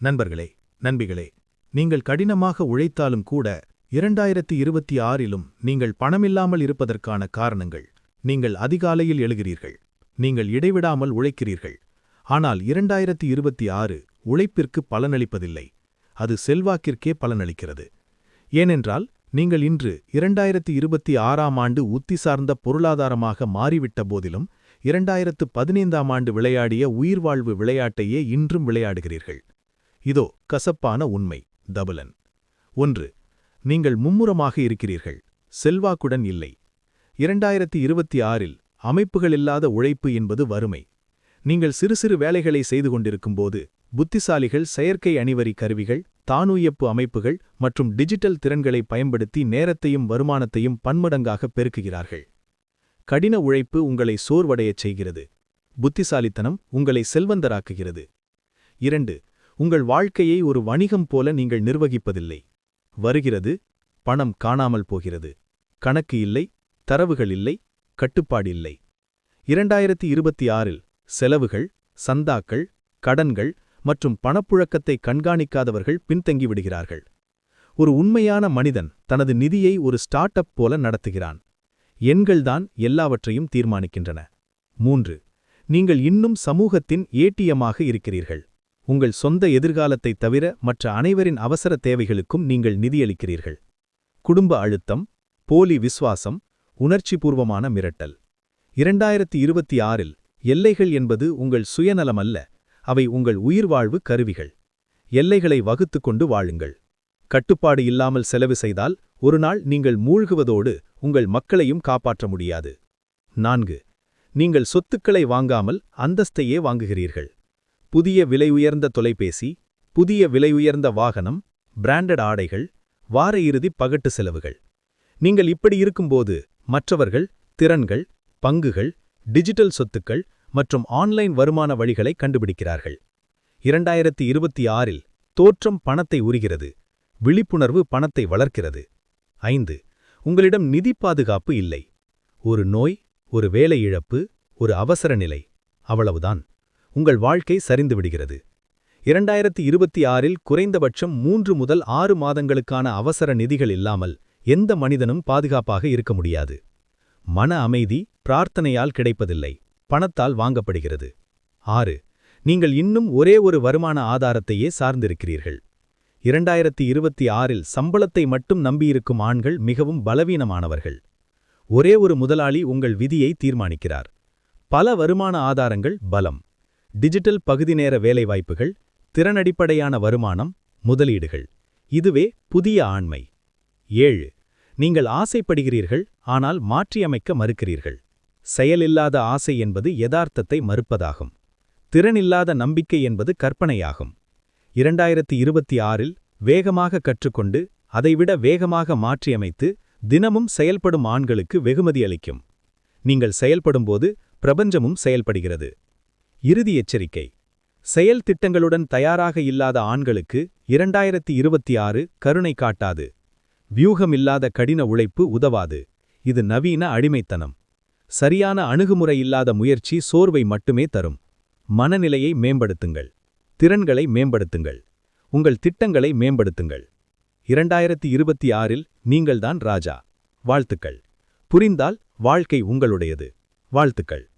நண்பர்களே நண்பிகளே நீங்கள் கடினமாக உழைத்தாலும் கூட இரண்டாயிரத்தி இருபத்தி ஆறிலும் நீங்கள் பணமில்லாமல் இருப்பதற்கான காரணங்கள் நீங்கள் அதிகாலையில் எழுகிறீர்கள் நீங்கள் இடைவிடாமல் உழைக்கிறீர்கள். ஆனால் இரண்டாயிரத்தி இருபத்தி ஆறு உழைப்பிற்கு பலனளிப்பதில்லை அது செல்வாக்கிற்கே பலனளிக்கிறது. ஏனென்றால் நீங்கள் இன்று இரண்டாயிரத்தி இருபத்தி ஆறாம் ஆண்டு உத்தி சார்ந்த பொருளாதாரமாக மாறிவிட்ட போதிலும் இரண்டாயிரத்து பதினைந்தாம் ஆண்டு விளையாடிய உயிர்வாழ்வு விளையாட்டையே இன்றும் விளையாடுகிறீர்கள். இதோ கசப்பான உண்மை தபலன். ஒன்று நீங்கள் மும்முரமாக இருக்கிறீர்கள் செல்வாக்குடன் இல்லை. இரண்டாயிரத்தி இருபத்தி ஆறில் அமைப்புகளில்லாத உழைப்பு என்பது வறுமை. நீங்கள் சிறு சிறு வேலைகளை செய்து கொண்டிருக்கும்போது புத்திசாலிகள் செயற்கை அணிவரி கருவிகள் தானுயப்பு அமைப்புகள் மற்றும் டிஜிட்டல் திறன்களை பயன்படுத்தி நேரத்தையும் வருமானத்தையும் பன்மடங்காக பெருக்குகிறார்கள். கடின உழைப்பு உங்களை சோர்வடையச் செய்கிறது. புத்திசாலித்தனம் உங்களை செல்வந்தராக்குகிறது. இரண்டு உங்கள் வாழ்க்கையை ஒரு வணிகம் போல நீங்கள் நிர்வகிப்பதில்லை. வருகிறது பணம் காணாமல் போகிறது. கணக்கு இல்லை தரவுகள் இல்லை கட்டுப்பாடு இல்லை. இரண்டாயிரத்தி இருபத்தி ஆறில் செலவுகள் சந்தாக்கள் கடன்கள் மற்றும் பணப்புழக்கத்தை கண்காணிக்காதவர்கள் பின்தங்கிவிடுகிறார்கள் ஒரு உண்மையான மனிதன் தனது நிதியை ஒரு ஸ்டார்ட் அப் போல நடத்துகிறான். எண்கள்தான் எல்லாவற்றையும் தீர்மானிக்கின்றன. மூன்று நீங்கள் இன்னும் சமூகத்தின் ஏடிஎமாக இருக்கிறீர்கள். உங்கள் சொந்த எதிர்காலத்தைத் தவிர மற்ற அனைவரின் அவசர தேவைகளுக்கும் நீங்கள் நிதியளிக்கிறீர்கள். குடும்ப அழுத்தம் போலி விஸ்வாசம் உணர்ச்சிபூர்வமான மிரட்டல். இரண்டாயிரத்தி இருபத்தி ஆறில் எல்லைகள் என்பது உங்கள் சுயநலமல்ல அவை உங்கள் உயிர்வாழ்வு கருவிகள். எல்லைகளை வகுத்து கொண்டு வாழுங்கள். கட்டுப்பாடு இல்லாமல் செலவு செய்தால் ஒருநாள் நீங்கள் மூழ்குவதோடு உங்கள் மக்களையும் காப்பாற்ற முடியாது. நான்கு நீங்கள் சொத்துக்களை வாங்காமல் அந்தஸ்தையே வாங்குகிறீர்கள். புதிய விலையுயர்ந்த தொலைபேசி புதிய விலையுயர்ந்த வாகனம் பிராண்டட் ஆடைகள் வார இறுதி பகட்டு செலவுகள். நீங்கள் இப்படி இருக்கும்போது மற்றவர்கள் திறன்கள் பங்குகள் டிஜிட்டல் சொத்துக்கள் மற்றும் ஆன்லைன் வருமான வழிகளை கண்டுபிடிக்கிறார்கள். இரண்டாயிரத்தி இருபத்தி ஆறில் தோற்றம் பணத்தை உரிகிறது விழிப்புணர்வு பணத்தை வளர்க்கிறது. ஐந்து உங்களிடம் நிதி பாதுகாப்பு இல்லை. ஒரு நோய் ஒரு வேலை இழப்பு ஒரு அவசர நிலை. அவ்வளவுதான். உங்கள் வாழ்க்கை சரிந்து விடுகிறது. இரண்டாயிரத்தி இருபத்தி ஆறில் குறைந்தபட்சம் மூன்று முதல் ஆறு மாதங்களுக்கான அவசர நிதிகள் இல்லாமல் எந்த மனிதனும் பாதுகாப்பாக இருக்க முடியாது. மன அமைதி பிரார்த்தனையால் கிடைப்பதில்லை. பணத்தால் வாங்கப்படுகிறது. ஆறு நீங்கள் இன்னும் ஒரே ஒரு வருமான ஆதாரத்தையே சார்ந்திருக்கிறீர்கள். இரண்டாயிரத்தி இருபத்தி ஆறில் சம்பளத்தை மட்டும் நம்பியிருக்கும் ஆண்கள் மிகவும் பலவீனமானவர்கள். ஒரே ஒரு முதலாளி உங்கள் விதியை தீர்மானிக்கிறார். பல வருமான ஆதாரங்கள் பலம். டிஜிட்டல் பகுதி நேர வேலைவாய்ப்புகள் திறனடிப்படையான வருமானம் முதலீடுகள். இதுவே புதிய ஆண்மை. ஏழு நீங்கள் ஆசைப்படுகிறீர்கள் ஆனால் மாற்றியமைக்க மறுக்கிறீர்கள். செயலில்லாத ஆசை என்பது யதார்த்தத்தை மறுப்பதாகும். திறனில்லாத நம்பிக்கை என்பது கற்பனையாகும். இரண்டாயிரத்தி இருபத்தி ஆறில் வேகமாக கற்றுக்கொண்டு அதைவிட வேகமாக மாற்றியமைத்து தினமும் செயல்படும் ஆண்களுக்கு வெகுமதி அளிக்கும் நீங்கள் செயல்படும்போது பிரபஞ்சமும் செயல்படுகிறது. இறுதி எச்சரிக்கை. செயல் திட்டங்களுடன் தயாராக இல்லாத ஆண்களுக்கு இரண்டாயிரத்தி இருபத்தி ஆறு கருணை காட்டாது. வியூகமில்லாத கடின உழைப்பு உதவாது. இது நவீன அடிமைத்தனம். சரியான அணுகுமுறை இல்லாத முயற்சி சோர்வை மட்டுமே தரும். மனநிலையை மேம்படுத்துங்கள். திறன்களை மேம்படுத்துங்கள். உங்கள் திட்டங்களை மேம்படுத்துங்கள். இரண்டாயிரத்தி இருபத்தி ஆறில் நீங்கள்தான் ராஜா. வாழ்த்துக்கள். புரிந்தால் வாழ்க்கை உங்களுடையது. வாழ்த்துக்கள்.